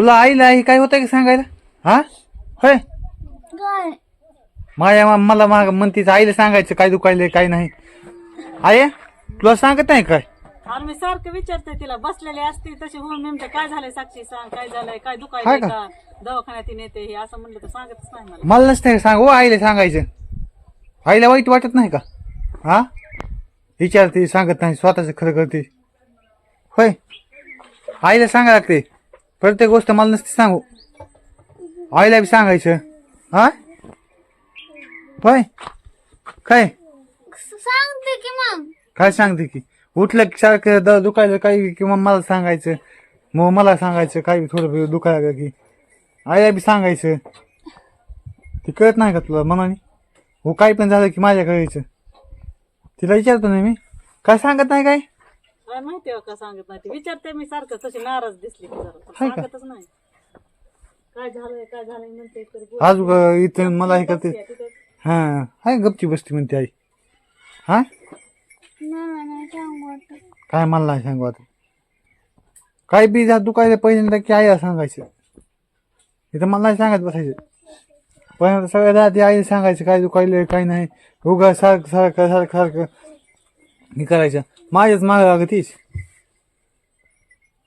तुला आईला आई काय होतं की सांगायला? हा? होय? काय? माझ्या मा- मला माग म्हणतीच आईला सांगायचं काय दुखायलंय काय नाही. आई तुला सांगत नाही काय? मी सारखं विचारते तिला बसलेली असते तशी होऊन नेमकं काय झालंय साक्षी सांग काय झालंय काय हाय दुखायलंय का? का? दवाखान्यात नेते हे असं म्हणलं तर सांगतच नाही मला. मला नसतं सांग हो आईला सांगायचं. आईला वाईट वाटत नाही का? हा? विचारते सांगत नाही स्वतःच खरं करते. होय? आईला सांगा लागते. प्रत्येक गोष्ट मला नसते सांगू. आईला बी सांगायचं. हा? होय? काय? सांगते की मग. काय सांगते की? उठलं की सारखं द दुखायलं काही किंवा मला सांगायचं. मग मला सांगायचं काही थोडं दुखायला लागलं की. आईला बी सांगायचं. ते कळत नाही का तुला मनाने? हो काही पण झालं की माझ्याकडे यायचं. तिला विचारतो ना मी. काय सांगत नाही काय? काय माहिती आहे का सांगत नाही. ती विचारते मी सारखं तशी नाराज दिसली की जरा. पण हाय का? सांगतच नाही. काय झालंय काय झालंय म्हणते तर बोल. आज ग- इथं मला हे करते. तिथे- हा हाय गपची बसती म्हणते आई. हा? मला नाही सांगू वाटत. काय मला नाही सांगू आता. काय बी जा दुखायला पहिल्यांदा की आईला सांगायचं. इथं मला नाही सांगत बसायचं. पहिल्यांदा सगळ्या आधी आईला सांगायचं काय दुखायलं काय नाही. उगा सारखं सारखं सारखं सारखं. हे करायचं? माझ्याच मागं लागत तीच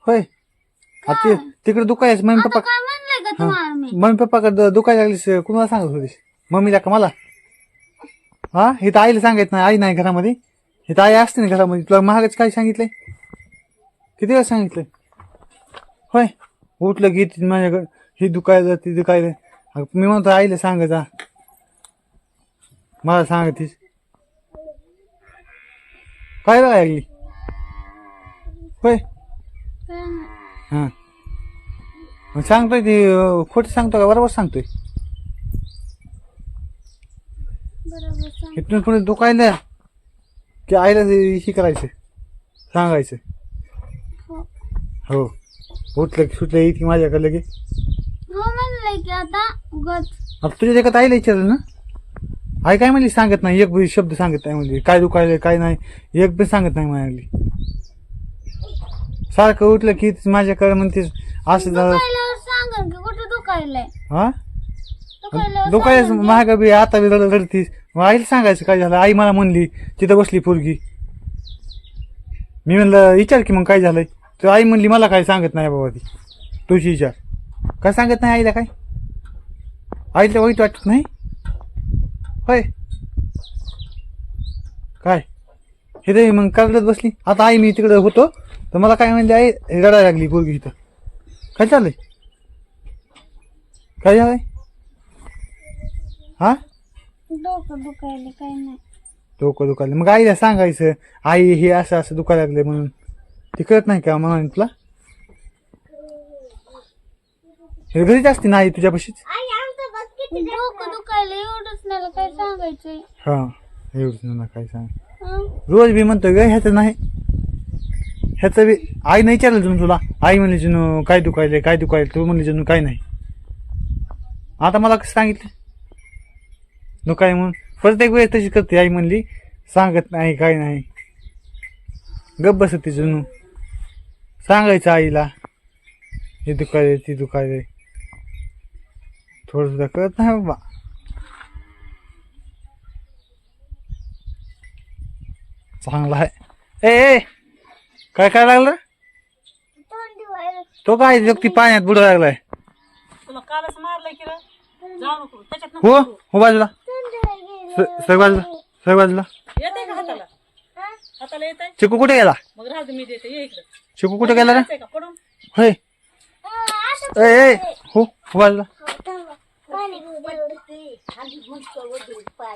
होय. आता ते- तिकडे दुखायचं. मम्मी पप्पा काय म्हणलंय का तुम्हाला मी मम्मी पप्पाकडे दुखायला लागलीस कुणाला सांगत होतीस? मम्मीला का मला? हा? इथं आईला सांगायचं नाही. आई नाही घरामध्ये. इथं आई असते ना घरामध्ये. तुला महागच काय सांगितलंय? किती वेळा सांगितलंय? होय. उठलं की ती माझ्याकडे ही दुखायलं ती दुखायलं. अगं मी म्हणतो आईला सांग जा. मला सांगतीस. काय बघायला लागली होय. हां. मग सांगतोय ती खोटं सांगतो का? बरोबर सांगतोय. बरोबर सांग इथून पुढे दुखायला की आईला ते हे करायचं. सांगायचं. हो. हो. उठलं की सुटलं येते माझ्याकडे लगे हो म्हणलंय की आता उगाच. आता तुझ्या जगात आईला विचारलं ना? आई काय म्हणली सांगत नाही. एक बी शब्द सांगत नाही म्हणजे काय दुखायलं काय नाही. एक पण सांगत नाही म्हणाली. सारखं उठलं की माझ्याकडे म्हणतेस असं झालं. सांगन की कुठं दुखायलंय? हा. महाग बी आता बी रड- रडतीस मग आईला सांगायचं काय झालं? आई मला म्हणली तिथं बसली पोरगी. मी म्हणलं विचार की मग काय झालंय? तर आई म्हणली मला काय सांगत नाही बाबा ती. तुझी विचार. काय सांगत नाही आईला काय? आईला वाईट वाटत नाही? होय. काय? हे रे मग कागदात बसली? आता आई मी तिकडे होतो तर मला काय म्हणली आई रडायला लागली पोरगी इथं. काय चाललंय? काय झालंय? हा? डोकं दुखायलं काही नाही. डोकं दुखायला. मग आईला सांगायचं आई हे असं असं दुखायला लागले म्हणून. ते कळत नाही का म्हणून तुला? हे घरीच असते ना आई तुझ्यापाशीच? डोकं दुखायला एवढंच नाही काय सांगायचंय? हा एवढंच ना काय सांग. हं? रोज बी म्हणतोय ग ह्याचं नाही. ह्याचं बी आई नाही विचारलं तुम्ही तुला. आई म्हणली जुनू काय दुखायले काय दुखायले तू म्हणली जुनू काय नाही. आता मला कसं सांगितलं? नो काय म्हणून. प्रत्येक वेळेस तशी करते आई म्हणली सांगत नाही काय नाही. गप बसते जुनू. सांगायचं आईला हे दुखायले ती दुखायले थोडं सुद्धा कळत नाही बाबा. चांगला आहे. ए काय काय लागलं? तो काय व्यक्ती पाण्यात बुडा लागलाय. तुला कालच मारलंय की रे. जाऊ नको त्याच्यात हो नको हो बाजूला. स- सर बाजूला सर बाजूला. येते का हाताला? हाताला येत आहे चिकू कुठे गेला? मग राहू दे मी देते. ये इकडे. चिकू कुठे गेला रे? जायचंय का? पडून? होय. ए ए हो हो बाजूला.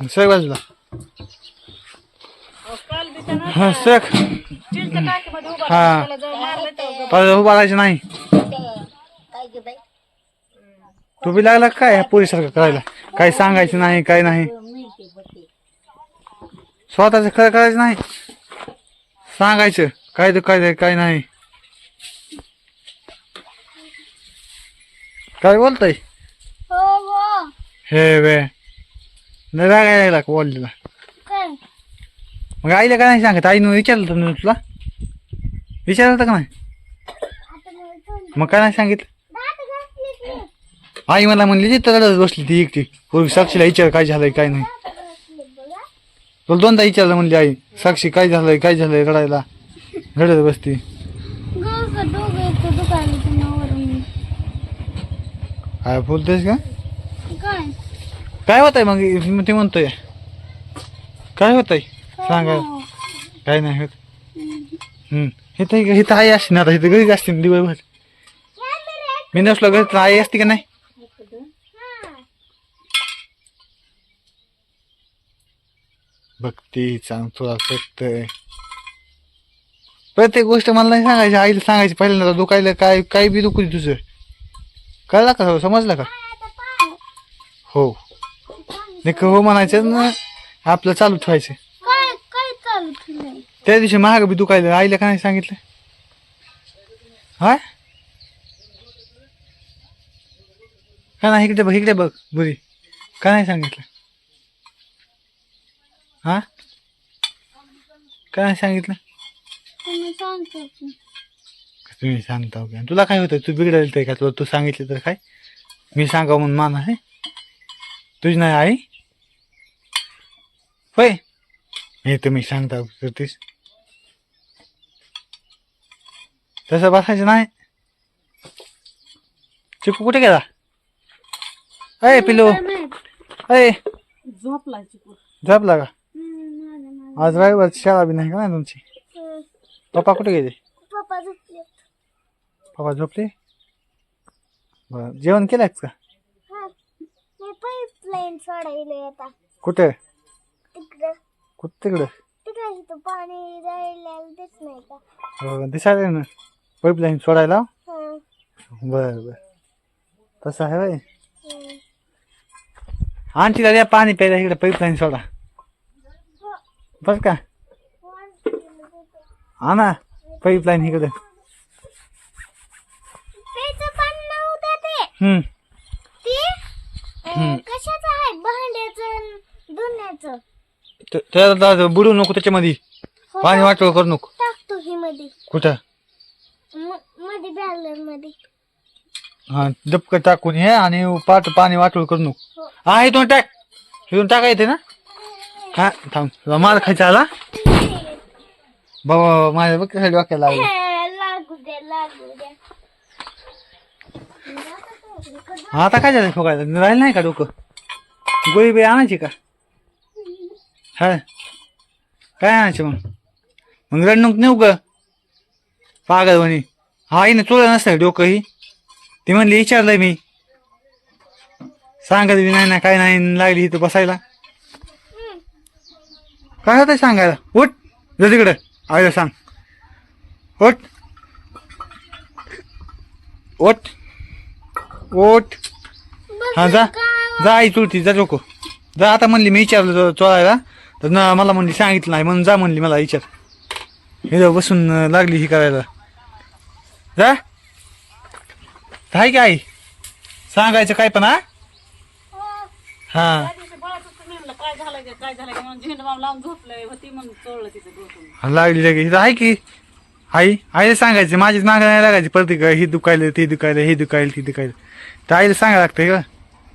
शेख बाजूला हा शेख हा. राहून त्याला उभा राहायचं नाही. तू बी लागला काय ह्या पोरीसारखं करायला? काही सांगायचं नाही काय नाही. स्वतःच खरं करायचं नाही. सांगायचं. काय दुखायचं काय नाही. काय बोलतय? हो हो वे. नाही रागायला का बोललेला काय? मग आईला काय नाही सांगत? आईनं विचारलं होतं ना तुला? विचारलं होतं का नाही? आता मला तोंड मग काय नाही सांगितलं? आई मला म्हणली ती रडत बसली ती एकटी. पूर्वी साक्षीला विचार काय झालंय काय नाही. तुला दोनदा विचारलं म्हणली आई साक्षी काय झालंय काय झालंय रडायला? रडत बसती. गं का दोघं इथं काय बोलतेस का काय होत आहे मग ते म्हणतोय. काय होत आहे सांगा. काय नाही होत. हम्म. इथं इथं आई असते ना आता. हिथं घरीच असते ना दिवसभर. मी नसलो घरी तर आई असते का नाही? बघते सांगतो तुला प्रत्येक गोष्ट मला नाही सांगायची. आईला सांगायची पहिल्यांदा. दुखायला काय काय बी दुखू तुझं. कळला का? समजलं का? हो. नाही हो म्हणायचं ना आपलं चालू ठेवायचं काय काय चालू तुला त्या दिवशी महाग बी दुखायला आईला का नाही सांगितलं? हा? का नाही इकडे बघ इकडे बघ बुरी. का नाही सांगितलं? हा? का नाही सांगितलं? तुम्ही सांगतो की. तुम्ही सांगता का तुला काय होतं? तू बिघडेल का? तुला तू सांगितलं तर काय? मी सांगा म्हणून मान आहे तुझी नाही आई? होय. हे तुम्ही सांगता करतेस तसं बसायचं नाही. चिकू कुठे गेला? अय पिलो? अय. झोपलाय चिकू. झोपला का. आज रविवार शाळा बी नाही का नाही तुमची. पप्पा कुठे गेले? पप्पा झोपले पप्पा झोपले? बरं जेवण केलंय का? सोडायला आता कुठे? तिकडं. कुठं तिकडं? तिकडे इथं पाणी जायला दिस नाही का? हो, दिसायला ना पाईपलाईन सोडायला? हा. बर बर. तसं आहे बाई. हम्म. आंटीला द्या पाणी प्यायला इकडे पाईपलाईन सोडा. बर का? हा ना पाईपलाईन इकडे. त्याचं पण नव्हतं ते. हम्म. अं, कशाचं आहे? भांड्याचं धुण्याचं. त्याला बुडू नको त्याच्यामध्ये. हो पाणी वाटव करू नको. टाकतो ही मध्ये. कुठं? मध्ये बॅलरमध्ये. हा डबक टाकून हे आणि पाट पाणी वाटोळ करू नको. हो. हा इथून टाक. इथून टाका येते ना? हा थांब. मार खायचा आला. बाबा माझ्या बघ डोक्याला लागू लागू आता काय झालं ठोकायचं राहिलं नाही का डोकं? गोळी बिळी आणायची का? हा काय आणायची मग? मग रणनुक नेऊ ग. पागल म्हणे. हा ना तुला नसतं डोकं ही? ती म्हणली विचारलंय मी. सांगत बी नाही ना काय नाही लागली इथं बसायला. काय होतं सांगायला? उठ जा तिकडं. आयला सांग. उठ. उठ. उठ. हा जा. जा आई चुलती जा लोक जा आता म्हणली मी विचारलं चोळायला. तर ना मला म्हणली सांगितलं नाही म्हणून जा म्हणली मला विचार. हे बसून लागली ही करायला. जा. आहे की आई? सांगायचं काय पण हा? हा. काय काय डोकं. लागली लगे आहे की? आई आईला सांगायचं माझीच मागं नाही लागायची प्रत्येक हे दुखायलं ते दुखायलं हे दुखायलं ते दुखायलं. तर आईला सांगायला लागतंय का?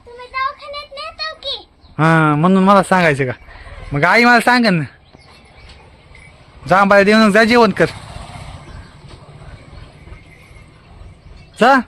तुम्ही दवाखान्यात नेतो की? हा म्हणून मला सांगायचं का? मग आई मला सांगेन ना. जांबाला देऊन जा जेवण कर. जा.